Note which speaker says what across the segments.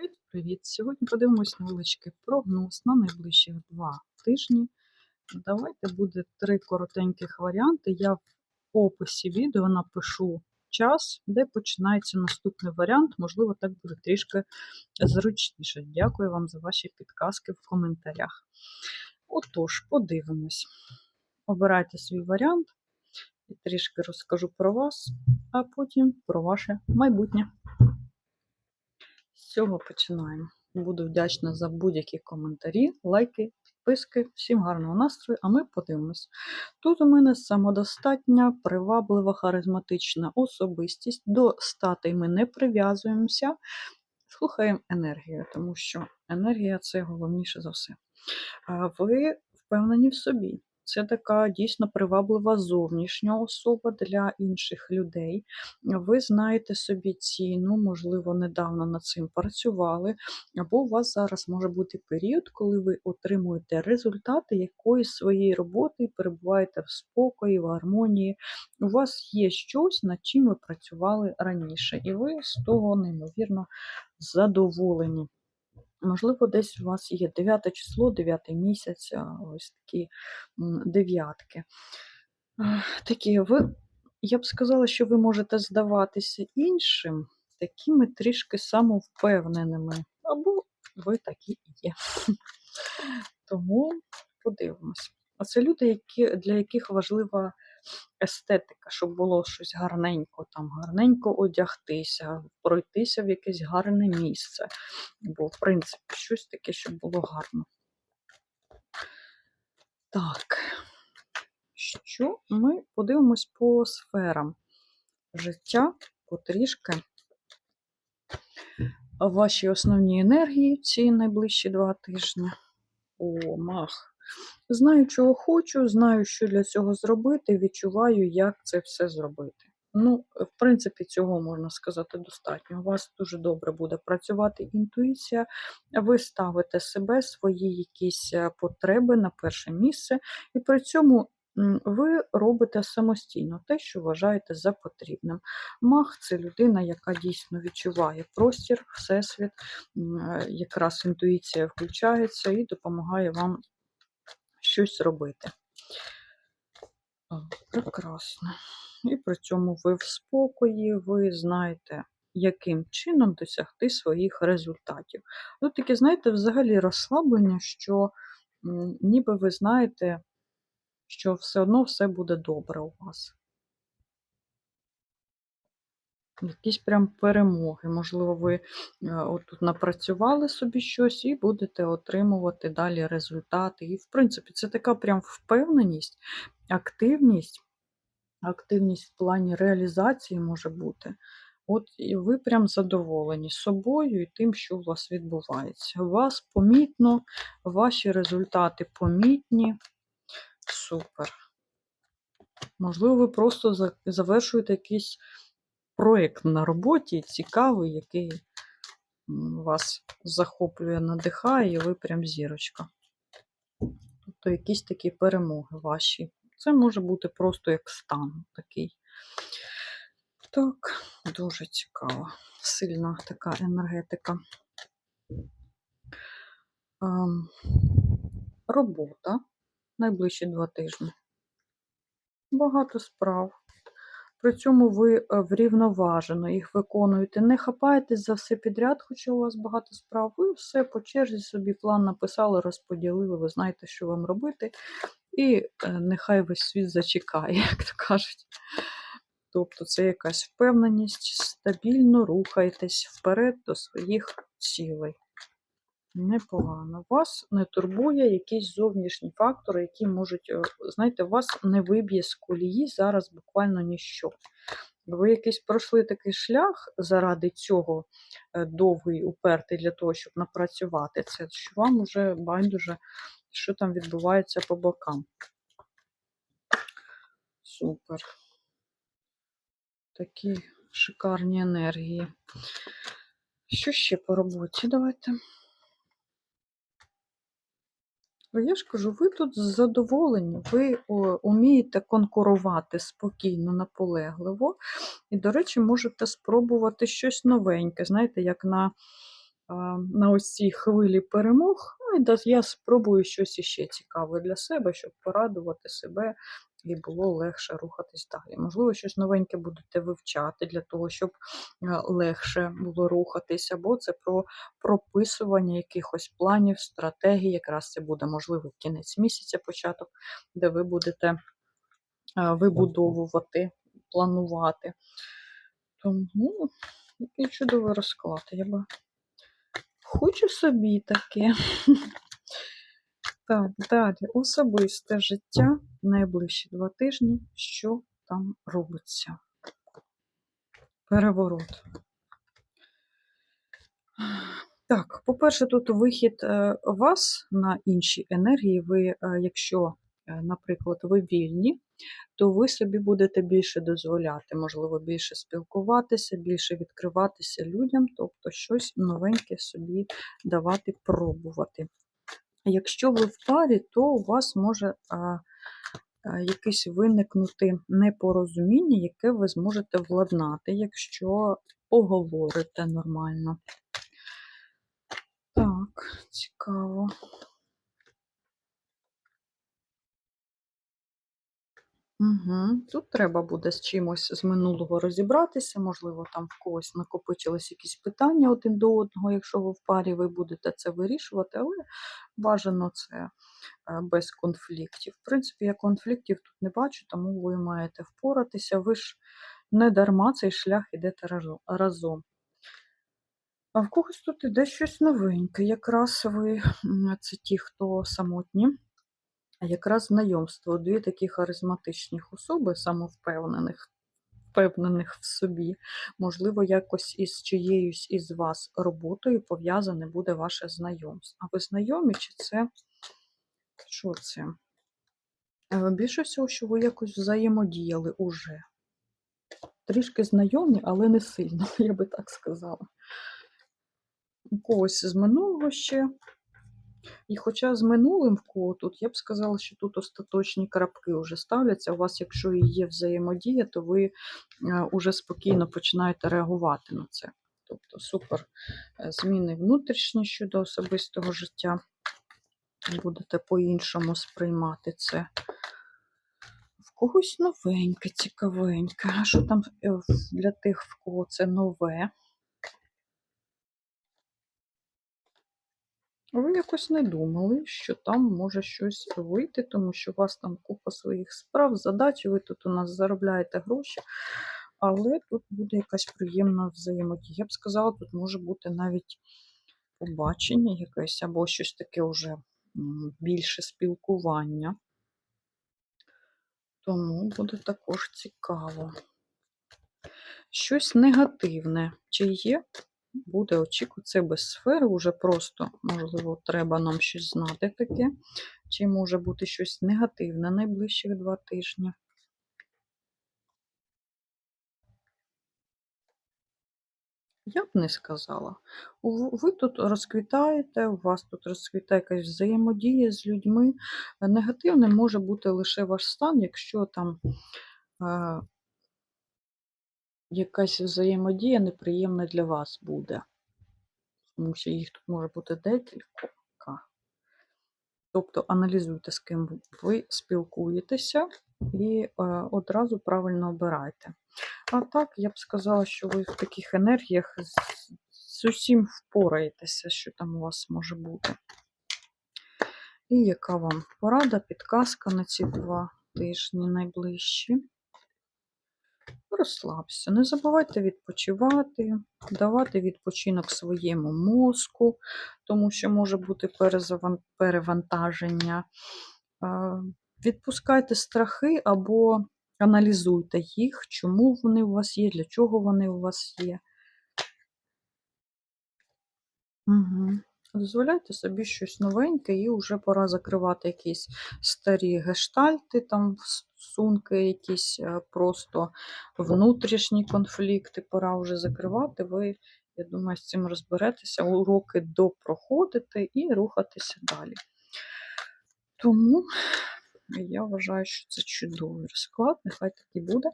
Speaker 1: Привіт-привіт! Сьогодні подивимось невеличкий прогноз на найближчі два тижні. Давайте буде три коротеньких варіанти. Я в описі відео напишу час, де починається наступний варіант. Можливо, так буде трішки зручніше. Дякую вам за ваші підказки в коментарях. Отож, подивимось. Обирайте свій варіант трішки розкажу про вас, а потім про ваше майбутнє. З цього починаємо. Буду вдячна за будь-які коментарі, лайки, підписки. Всім гарного настрою, а ми подивимось. Тут у мене самодостатня, приваблива, харизматична особистість. До статей ми не прив'язуємося, слухаємо енергію, тому що енергія це головніше за все. Ви впевнені в собі. Це така дійсно приваблива зовнішня особа для інших людей. Ви знаєте собі ціну, можливо, недавно над цим працювали, або у вас зараз може бути період, коли ви отримуєте результати якоїсь своєї роботи перебуваєте в спокої, в гармонії. У вас є щось, над чим ви працювали раніше, і ви з того неймовірно задоволені. Можливо, десь у вас є 9 число, 9 місяць, ось такі дев'ятки. Такі ви, я б сказала, що ви можете здаватися іншим, такими трішки самовпевненими, або ви такі і є. Тому подивимось. А це люди, які, для яких важлива естетика, щоб було щось гарненько, там гарненько одягтися, пройтися в якесь гарне місце. Бо, в принципі, щось таке, щоб було гарно. Так, що ми подивимось по сферам життя потрішки. Ваші основні енергії ці найближчі два тижні. О, мах. Знаю, чого хочу, знаю, що для цього зробити, відчуваю, як це все зробити. Ну, в принципі, цього можна сказати достатньо. У вас дуже добре буде працювати інтуїція, ви ставите себе, свої якісь е, потреби на перше місце, і при цьому ви робите самостійно те, що вважаєте за потрібним. Мах це людина, яка дійсно відчуває простір, всесвіт, е, якраз інтуїція включається і допомагає вам щось робити. Прекрасно. І при цьому ви в спокої, ви знаєте, яким чином досягти своїх результатів. Ну, таке, знаєте, взагалі розслаблення, що ніби ви знаєте, що все одно все буде добре у вас. Якісь прям перемоги. Можливо, ви е, отут напрацювали собі щось і будете отримувати далі результати. І, в принципі, це така прям впевненість, активність, активність в плані реалізації може бути. От і ви прям задоволені собою і тим, що у вас відбувається. У вас помітно, ваші результати помітні. Супер. Можливо, ви просто завершуєте якийсь проєкт на роботі, цікавий, який вас захоплює, надихає, і ви прям зірочка. Тобто якісь такі перемоги ваші. Це може бути просто як стан такий. Так, дуже цікаво. Сильна така енергетика. Ем, робота найближчі два тижні. Багато справ. При цьому ви е, врівноважено їх виконуєте. Не хапаєтесь за все підряд, хоча у вас багато справ. Ви все по черзі собі план написали, розподілили, ви знаєте, що вам робити. І е, нехай весь світ зачекає, як то кажуть. Тобто це якась впевненість, стабільно рухайтесь вперед до своїх цілей. Непогано. Вас не турбує якісь зовнішні фактори, які можуть, е, знаєте, вас не виб'є з колії зараз буквально ніщо. Ви якийсь пройшли такий шлях заради цього е, довгий, упертий для того, щоб напрацювати це, що вам вже байдуже, що там відбувається по бокам. Супер. Такі шикарні енергії. Що ще по роботі? Давайте. Ну, Я ж кажу, ви тут задоволені, ви умієте конкурувати спокійно, наполегливо. І, до речі, можете спробувати щось новеньке. Знаєте, як на на ось цій хвилі перемог. Ну, я спробую щось іще цікаве для себе, щоб порадувати себе і було легше рухатись далі. Можливо, щось новеньке будете вивчати для того, щоб е, легше було рухатись, або це про прописування якихось планів, стратегій. Якраз це буде, можливо, кінець місяця, початок, де ви будете е, вибудовувати, планувати. Тому який чудовий розклад. Я би хочу собі таке. Так, далі. Особисте життя найближчі два тижні. Що там робиться? Переворот. Так, по-перше, тут вихід е, вас на інші енергії. Ви, е, якщо, е, наприклад, ви вільні, то ви собі будете більше дозволяти, можливо, більше спілкуватися, більше відкриватися людям, тобто щось новеньке собі давати, пробувати. Якщо ви в парі, то у вас може якесь виникнути непорозуміння, яке ви зможете владнати, якщо поговорите нормально. Так, цікаво. Угу. Тут треба буде з чимось з минулого розібратися, можливо, там в когось накопичились якісь питання один до одного, якщо ви в парі, ви будете це вирішувати, але бажано це е, без конфліктів. В принципі, я конфліктів тут не бачу, тому ви маєте впоратися. Ви ж не дарма цей шлях ідете разом. А в когось тут іде щось новеньке. Якраз ви це ті, хто самотні. Якраз знайомство, дві такі харизматичних особи, самовпевнених, впевнених в собі, можливо, якось із чиєюсь із вас роботою пов'язане буде ваше знайомство. А ви знайомі, чи це що це? Е, Більше всього, що ви якось взаємодіяли уже. Трішки знайомі, але не сильно, я би так сказала. У когось з минулого ще. І хоча з минулим в кого тут, я б сказала, що тут остаточні крапки вже ставляться. У вас, якщо і є взаємодія, то ви е, уже спокійно починаєте реагувати на це. Тобто супер е, зміни внутрішні щодо особистого життя. Будете по-іншому сприймати це. В когось новеньке, цікавеньке. Що там е, для тих, в кого це нове? Ви якось не думали, що там може щось вийти, тому що у вас там купа своїх справ, задач, ви тут у нас заробляєте гроші, але тут буде якась приємна взаємодія. Я б сказала, тут може бути навіть побачення якесь, або щось таке вже більше спілкування. Тому буде також цікаво. Щось негативне. Чи є? Буде очікувати без сфери, уже просто, можливо, треба нам щось знати таке. Чи може бути щось негативне найближчих два тижні? Я б не сказала. Ви тут розквітаєте, у вас тут розквітає якась взаємодія з людьми. Негативним може бути лише ваш стан, якщо там е, якась взаємодія неприємна для вас буде. Тому що їх тут може бути декілька. Тобто аналізуйте, з ким ви спілкуєтеся, і е, одразу правильно обирайте. А так, я б сказала, що ви в таких енергіях з, з усім впораєтеся, що там у вас може бути. І яка вам порада, підказка на ці два тижні найближчі? Розслабся, не забувайте відпочивати, давати відпочинок своєму мозку, тому що може бути перевантаження. Відпускайте страхи або аналізуйте їх, чому вони у вас є, для чого вони у вас є. Угу. Дозволяйте собі щось новеньке, і вже пора закривати якісь старі гештальти, там стосунки, якісь е, просто внутрішні конфлікти. Пора вже закривати. Ви, я думаю, з цим розберетеся, уроки допроходите і рухатися далі. Тому я вважаю, що це чудовий розклад. Нехай так і буде.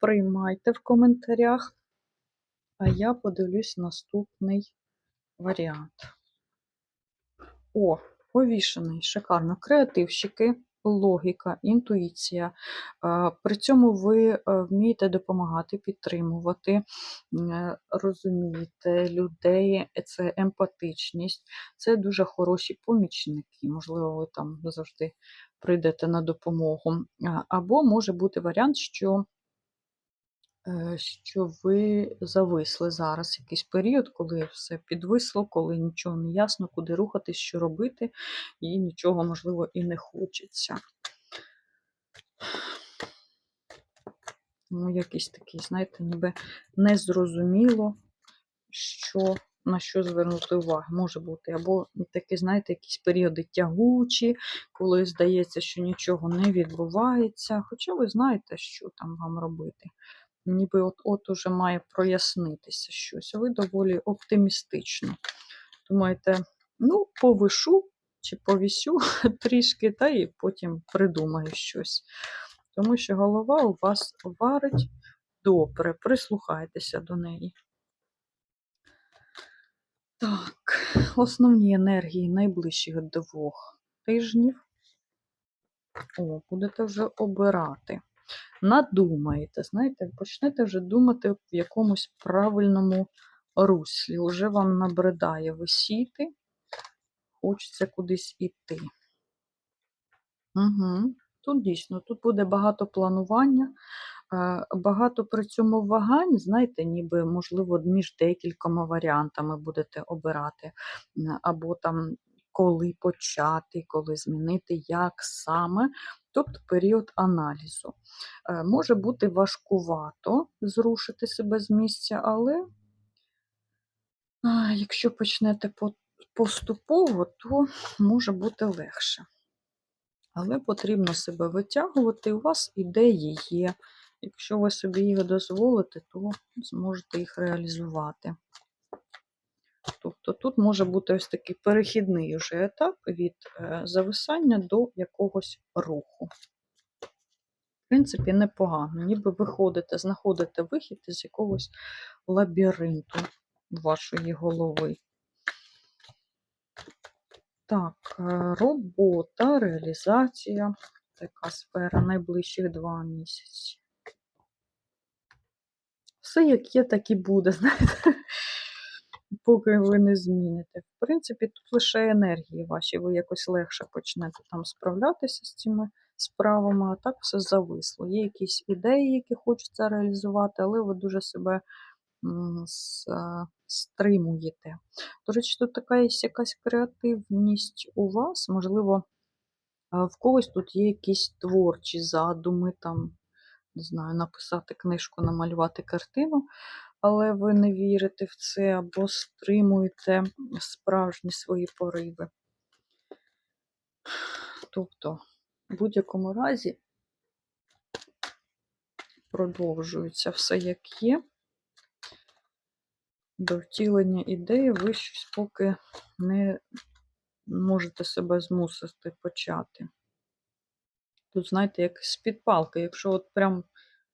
Speaker 1: Приймайте в коментарях. А я подивлюсь наступний варіант. О, повішений, шикарно. Креативщики, логіка, інтуїція. Е, При цьому ви е, вмієте допомагати, підтримувати, е, розумієте людей, це емпатичність, це дуже хороші помічники. Можливо, ви там завжди прийдете на допомогу. Або може бути варіант, що що ви зависли зараз якийсь період, коли все підвисло, коли нічого не ясно, куди рухатись, що робити, і нічого, можливо, і не хочеться. Ну, якийсь такий, знаєте, ніби незрозуміло, що, на що звернути увагу. Може бути. Або такі, знаєте, якісь періоди тягучі, коли здається, що нічого не відбувається. Хоча ви знаєте, що там вам робити. Ніби от-от уже має прояснитися щось. Ви доволі оптимістично. Думаєте, ну, повишу чи повісю трішки, та і потім придумаю щось. Тому що голова у вас варить добре, прислухайтеся до неї. Так, основні енергії найближчих двох тижнів. О, будете вже обирати. Надумаєте, знаєте, почнете вже думати в якомусь правильному руслі. Уже вам набридає висіти, хочеться кудись іти. Угу. Тут дійсно, тут буде багато планування, е, багато при цьому вагань, знаєте, ніби, можливо, між декількома варіантами будете обирати. Або там коли почати, коли змінити, як саме. Тобто період аналізу. Е, Може бути важкувато зрушити себе з місця, але якщо почнете поступово, то може бути легше. Але потрібно себе витягувати. У вас ідеї є. Якщо ви собі їх дозволите, то зможете їх реалізувати. Тобто тут може бути ось такий перехідний уже етап від е, зависання до якогось руху. В принципі, непогано. Ніби виходите, знаходите вихід із якогось лабіринту вашої голови. Так, е, робота, реалізація, така сфера найближчих два місяці. Все як є, так і буде, знаєте, поки ви не зміните. В принципі, тут лише енергії ваші, ви якось легше почнете там справлятися з цими справами, а так все зависло. Є якісь ідеї, які хочеться реалізувати, але ви дуже себе а, стримуєте. До речі, тут така є якась креативність у вас, можливо, в когось тут є якісь творчі задуми, там, не знаю, написати книжку, намалювати картину, але ви не вірите в це або стримуєте справжні свої пориви. Тобто, в будь-якому разі продовжується все як є. До втілення ідеї ви щось поки не можете себе змусити почати. Тут, знаєте, як з-під палки. Якщо от прям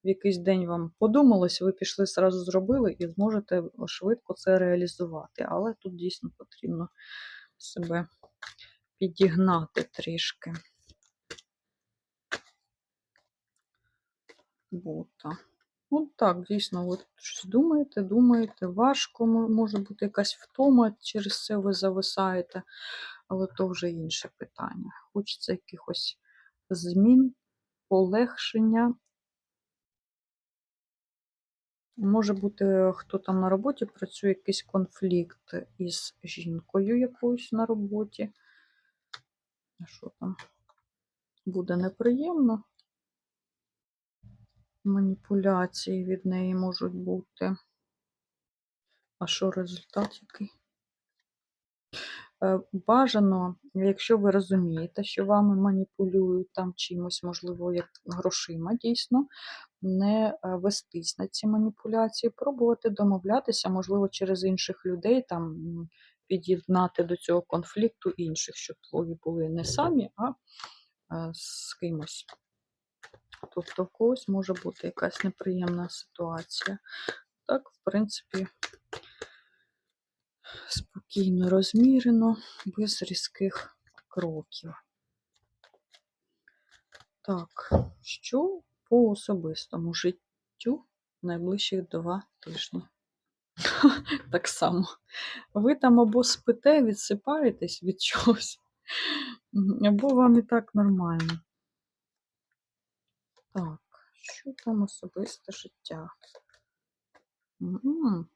Speaker 1: в якийсь день вам подумалось, ви пішли, зразу зробили і зможете швидко це реалізувати. Але тут дійсно потрібно себе підігнати трішки. Бота. От так, дійсно, ви щось думаєте, думаєте, важко, може бути якась втома, через це ви зависаєте, але то вже інше питання. Хочеться якихось змін, полегшення. Може бути, хто там на роботі працює, якийсь конфлікт із жінкою якоюсь на роботі. Що там? Буде неприємно. Маніпуляції від неї можуть бути. А що результат який? Е, Бажано, якщо ви розумієте, що вами маніпулюють там чимось, можливо, як грошима дійсно, не е, вестись на ці маніпуляції, пробувати домовлятися, можливо, через інших людей там під'єднати до цього конфлікту інших, щоб ви були не самі, а е, з кимось. Тобто в когось може бути якась неприємна ситуація. Так, в принципі, Спокійно, розмірено, без різких кроків. Так, що по особистому життю найближчих два тижні? Так само. Ви там або спите, відсипаєтесь від чогось, або вам і так нормально. Так, що там особисте життя? М.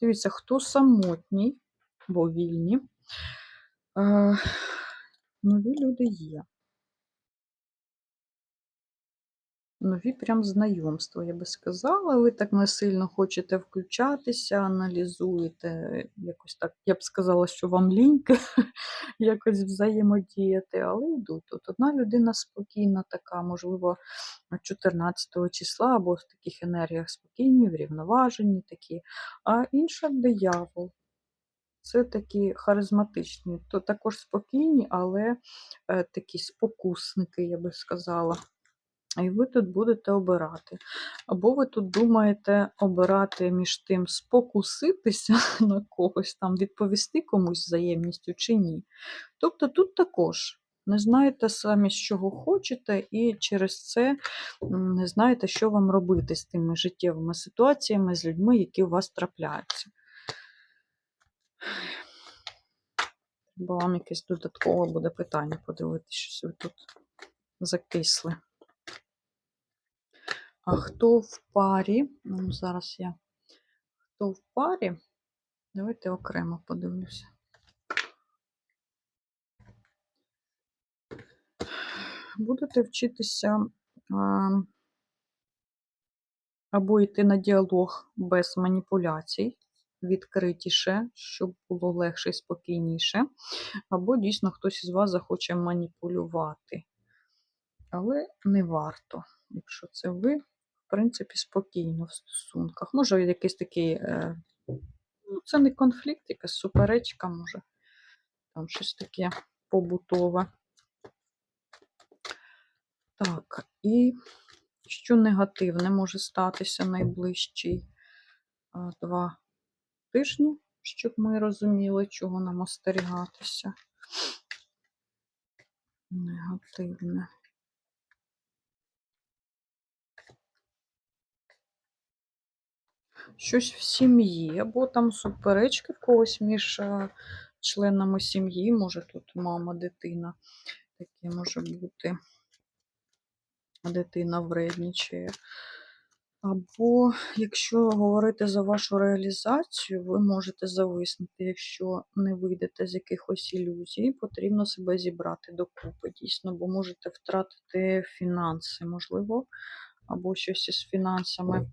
Speaker 1: Дивіться, хто самотній, бо вільні, е, нові люди є. Нові прям знайомства, я би сказала. Ви так не сильно хочете включатися, аналізуєте, якось так, я б сказала, що вам ліньки якось взаємодіяти, але йдуть. Тут одна людина спокійна, така, можливо, 14 числа, або в таких енергіях спокійні, врівноважені такі, а інша диявол. Це такі харизматичні, то також спокійні, але е, такі спокусники, я би сказала. І ви тут будете обирати. Або ви тут думаєте обирати між тим, спокуситися на когось, там, відповісти комусь взаємністю чи ні. Тобто тут також не знаєте самі, з чого хочете, і через це не знаєте, що вам робити з тими життєвими ситуаціями, з людьми, які у вас трапляються. Бо вам якесь додаткове буде питання подивитися, щось ви тут закисли. А хто в парі? Ну, зараз я. Хто в парі? Давайте окремо подивлюся. Будете вчитися а, або йти на діалог без маніпуляцій, відкритіше, щоб було легше і спокійніше, або дійсно хтось із вас захоче маніпулювати. Але не варто, якщо це ви, в принципі, спокійно в стосунках. Може, якийсь такий, е, ну, це не конфлікт, якась суперечка, може, там щось таке побутове. Так, і що негативне може статися найближчі два тижні, щоб ми розуміли, чого нам остерігатися. Негативне. Щось в сім'ї, або там суперечки в когось між е, членами сім'ї, може тут мама, дитина, таке може бути. Дитина вреднічає. Або, якщо говорити за вашу реалізацію, ви можете зависнути, якщо не вийдете з якихось ілюзій, потрібно себе зібрати докупи, дійсно, бо можете втратити фінанси, можливо, або щось із фінансами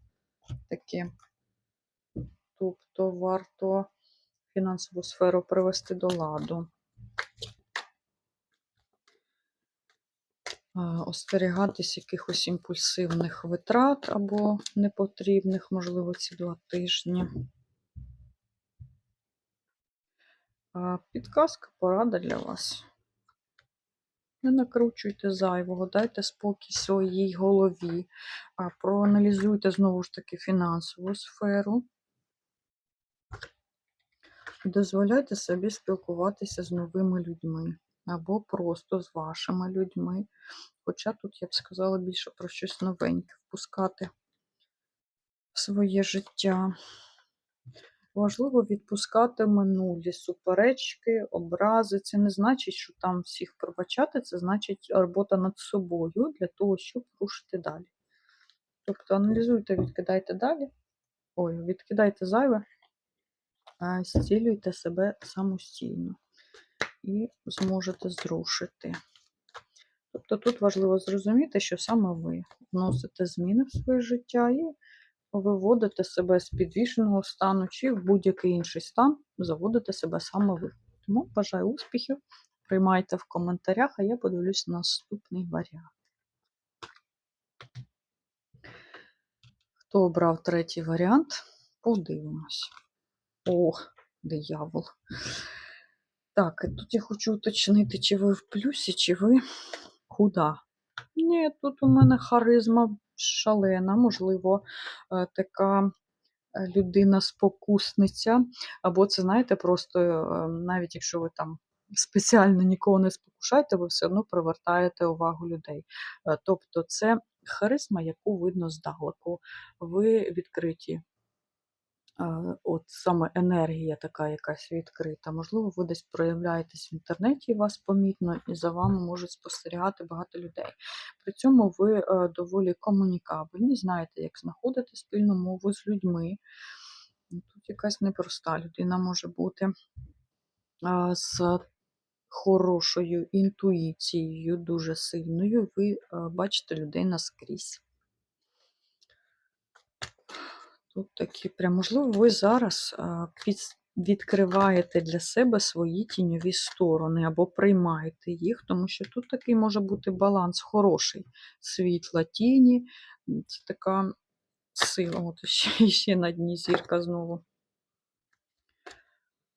Speaker 1: таке. Тобто варто фінансову сферу привести до ладу. а, остерігатись якихось імпульсивних витрат або непотрібних, можливо, ці два тижні. Підказка, порада для вас. Не накручуйте зайвого, дайте спокій своїй голові, проаналізуйте знову ж таки фінансову сферу. Дозволяйте собі спілкуватися з новими людьми або просто з вашими людьми. Хоча тут, я б сказала, більше про щось новеньке впускати в своє життя. Важливо відпускати минулі суперечки, образи. Це не значить, що там всіх пробачати, це значить робота над собою для того, щоб рушити далі. Тобто аналізуйте, відкидайте далі. Ой, відкидайте зайве, а зцілюйте себе самостійно і зможете зрушити. Тобто тут важливо зрозуміти, що саме ви вносите зміни в своє життя і виводите себе з підвішеного стану чи в будь-який інший стан, заводите себе саме ви. Тому бажаю успіхів, приймайте в коментарях, а я подивлюсь на наступний варіант. Хто обрав третій варіант? Подивимось. О, диявол. Так, тут я хочу уточнити, чи ви в плюсі, чи ви худа. Ні, тут у мене харизма шалена, можливо, е, така е, людина-спокусниця, або це, знаєте, просто е, навіть якщо ви там спеціально нікого не спокушаєте, ви все одно привертаєте увагу людей. Е, Тобто це харизма, яку видно здалеку. Ви відкриті. От саме енергія така якась відкрита. Можливо, ви десь проявляєтесь в інтернеті, і вас помітно, і за вами можуть спостерігати багато людей. При цьому ви е, доволі комунікабельні, знаєте, як знаходити спільну мову з людьми. Ну, Тут якась непроста людина може бути з хорошою інтуїцією, дуже сильною. Ви е, бачите людей наскрізь. Тут такі прям, можливо, ви зараз відкриваєте для себе свої тіньові сторони або приймаєте їх, тому що тут такий може бути баланс хороший. Світла, тіні. Це така сила. От ще, ще на дні зірка знову.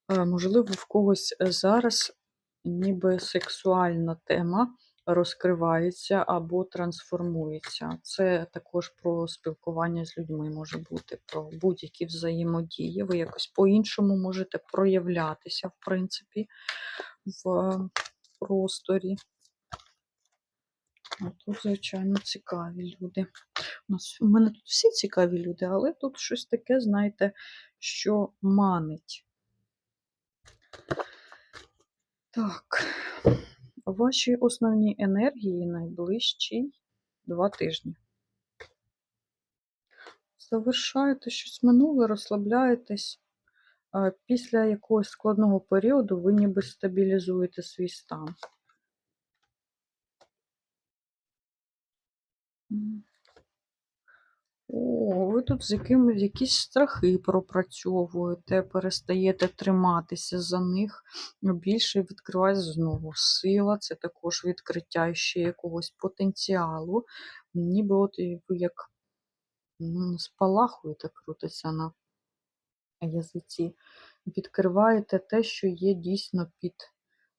Speaker 1: Е, Можливо, в когось е, зараз ніби сексуальна тема розкривається або трансформується. Це також про спілкування з людьми може бути, про будь-які взаємодії. Ви якось по-іншому можете проявлятися, в принципі, в е, просторі. А тут, звичайно, цікаві люди. У, нас, у мене тут всі цікаві люди, але тут щось таке, знаєте, що манить. Так, ваші основні енергії найближчі два тижні. Завершаєте щось минуле, розслабляєтесь. Після якогось складного періоду ви ніби стабілізуєте свій стан. О, ви тут з якимись якісь страхи пропрацьовуєте, перестаєте триматися за них. ну, Більше відкривається знову сила, це також відкриття ще якогось потенціалу. Ніби от ви як м, спалахуєте, крутиться на язиці. Відкриваєте те, що є дійсно під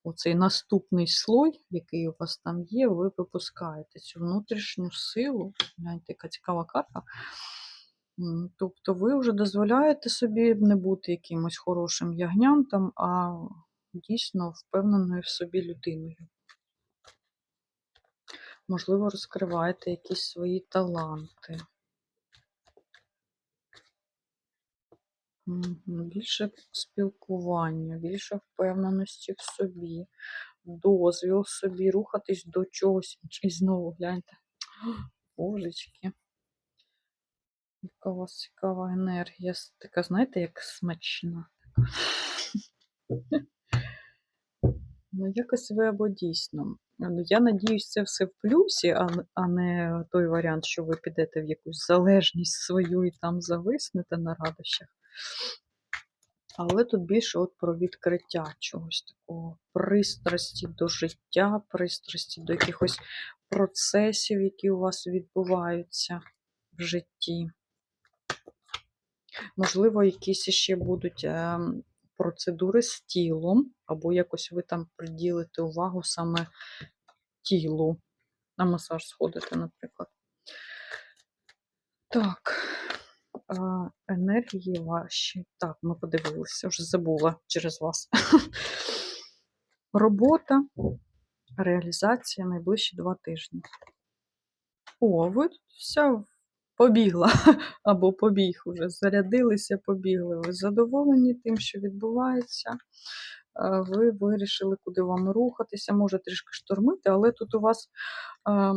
Speaker 1: оцей наступний слой, який у вас там є, ви випускаєте цю внутрішню силу. Гляньте, яка цікава карта. Тобто ви вже дозволяєте собі не бути якимось хорошим ягнянтом, а дійсно впевненою в собі людиною. Можливо, розкриваєте якісь свої таланти. Більше спілкування, більше впевненості в собі, дозвіл собі рухатись до чогось. І знову гляньте. Божечки. Яка у вас цікава енергія. Така, знаєте, як смачна. Ну, якось ви або дійсно. Ну, я надіюсь, це все в плюсі, а не той варіант, що ви підете в якусь залежність свою і там зависнете на радощах. Але тут більше от про відкриття чогось такого, пристрасті до життя, пристрасті до якихось процесів, які у вас відбуваються в житті. Можливо, якісь ще будуть ем, процедури з тілом, або якось ви там приділите увагу саме тілу. На масаж сходите, наприклад. Так, енергії ваші. Так, ми подивилися, вже забула через вас. Робота, реалізація найближчі два тижні. О, ви тут вся побігла або побіг уже. Зарядилися, побігли. Ви задоволені тим, що відбувається. Ви вирішили, куди вам рухатися. Може трішки штормити, але тут у вас. е,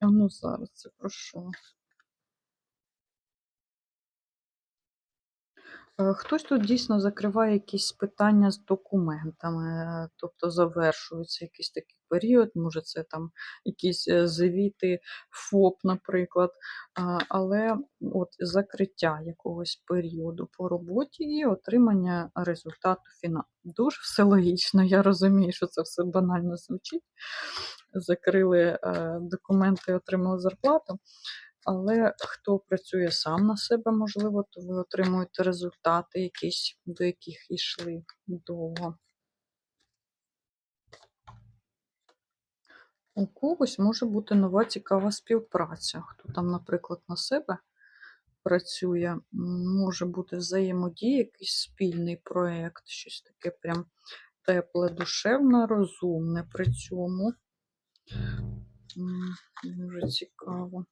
Speaker 1: Ну, зараз це про Хтось тут дійсно закриває якісь питання з документами, е, тобто завершується якийсь такий період, може це там якісь е, звіти, ФОП, наприклад, але от закриття якогось періоду по роботі і отримання результату фіналу. Дуже все логічно, я розумію, що це все банально звучить. Закрили е, документи, отримали зарплату. Але хто працює сам на себе, можливо, то ви отримуєте результати якісь, до яких йшли довго. У когось може бути нова цікава співпраця. Хто там, наприклад, на себе працює. Може бути взаємодія, якийсь спільний проєкт, щось таке прям тепле, душевне, розумне при цьому. Дуже цікаво.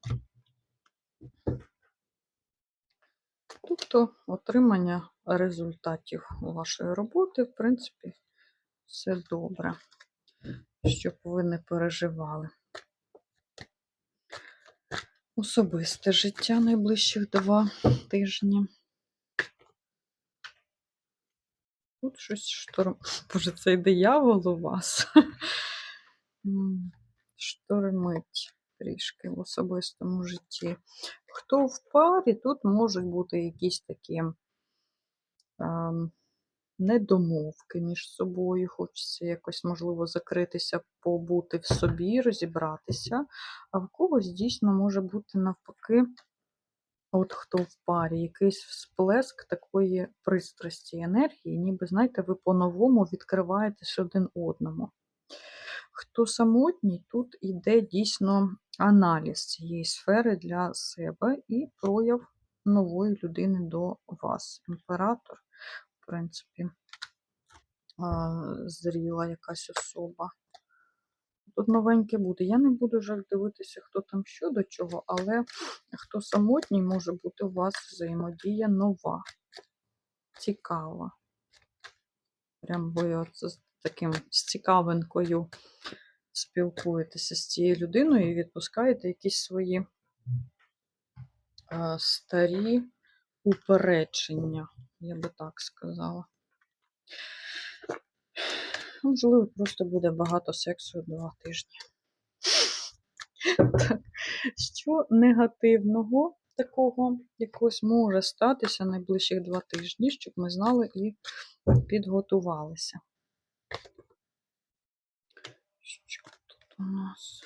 Speaker 1: Тобто отримання результатів вашої роботи, в принципі, все добре, щоб ви не переживали. Особисте життя найближчих два тижні. Тут щось шторм. Боже, цей диявол у вас. Штормить трішки в особистому житті. Хто в парі, тут можуть бути якісь такі ем, недомовки між собою. Хочеться якось, можливо, закритися, побути в собі, розібратися. А в когось дійсно може бути навпаки, от хто в парі, якийсь всплеск такої пристрасті енергії, ніби, знаєте, ви по-новому відкриваєтесь один одному. Хто самотній, тут іде дійсно аналіз цієї сфери для себе і прояв нової людини до вас. Імператор, в принципі, зріла якась особа. Тут новеньке буде. Я не буду жаль дивитися, хто там що до чого, але хто самотній, може бути у вас взаємодія нова, цікава. Прям ви таким з цікавинкою спілкуєтеся з цією людиною і відпускаєте якісь свої старі упередження, я би так сказала. Можливо, просто буде багато сексу два тижні. Так, що негативного такого якогось може статися найближчих два тижні, щоб ми знали і підготувалися. Що тут у нас?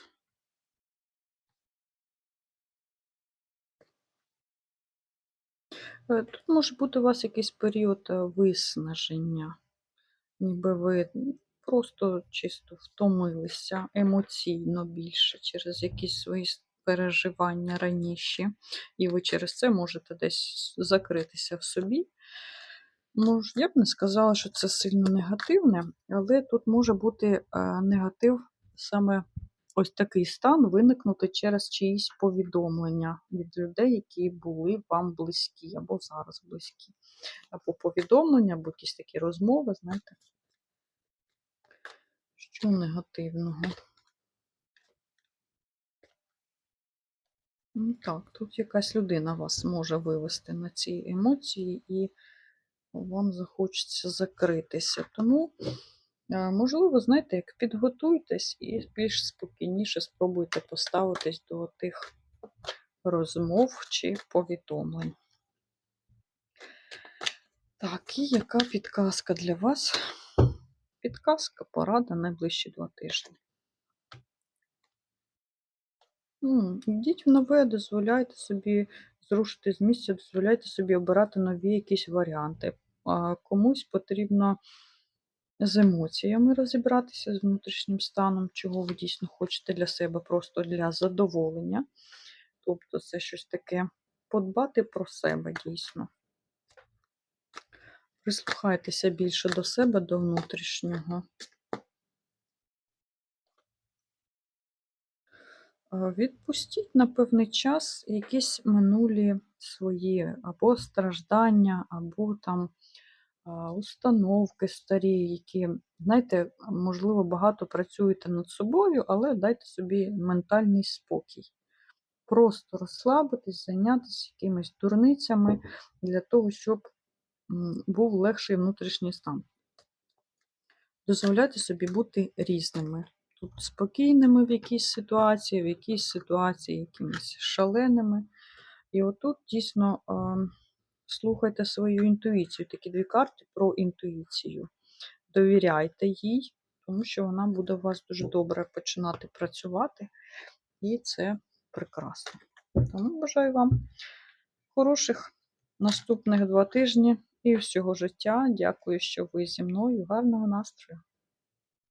Speaker 1: Е, Тут може бути у вас якийсь період е, виснаження, ніби ви просто чисто втомилися емоційно більше через якісь свої переживання раніше, і ви через це можете десь закритися в собі. Мож, я б не сказала, що це сильно негативне, але тут може бути е, негатив саме ось такий стан виникнути через чиїсь повідомлення від людей, які були вам близькі або зараз близькі. Або повідомлення, або якісь такі розмови, знаєте. Що негативного? Ну, Так, тут якась людина вас може вивести на ці емоції, і вам захочеться закритися. Тому, можливо, знаєте, як підготуйтесь і більш спокійніше спробуйте поставитись до тих розмов чи повідомлень. Так, і яка підказка для вас? Підказка, порада найближчі два тижні. Йдіть в нове, дозволяйте собі зрушити з місця, дозволяйте собі обирати нові якісь варіанти. Комусь потрібно з емоціями розібратися, з внутрішнім станом, чого ви дійсно хочете для себе, просто для задоволення. Тобто це щось таке подбати про себе дійсно. Прислухайтеся більше до себе, до внутрішнього. Е, Відпустіть на певний час якісь минулі свої або страждання, або там установки старі, які, знаєте, можливо, багато працюєте над собою, але дайте собі ментальний спокій. Просто розслабитись, зайнятися якимись дурницями для того, щоб був легший внутрішній стан. Дозволяйте собі бути різними. Тут спокійними в якійсь ситуації, в якійсь ситуації якимись шаленими. І отут дійсно слухайте свою інтуїцію. Такі дві карти про інтуїцію. Довіряйте їй, тому що вона буде у вас дуже добре починати працювати, і це прекрасно. Тому бажаю вам хороших наступних два тижні і всього життя. Дякую, що ви зі мною. Гарного настрою!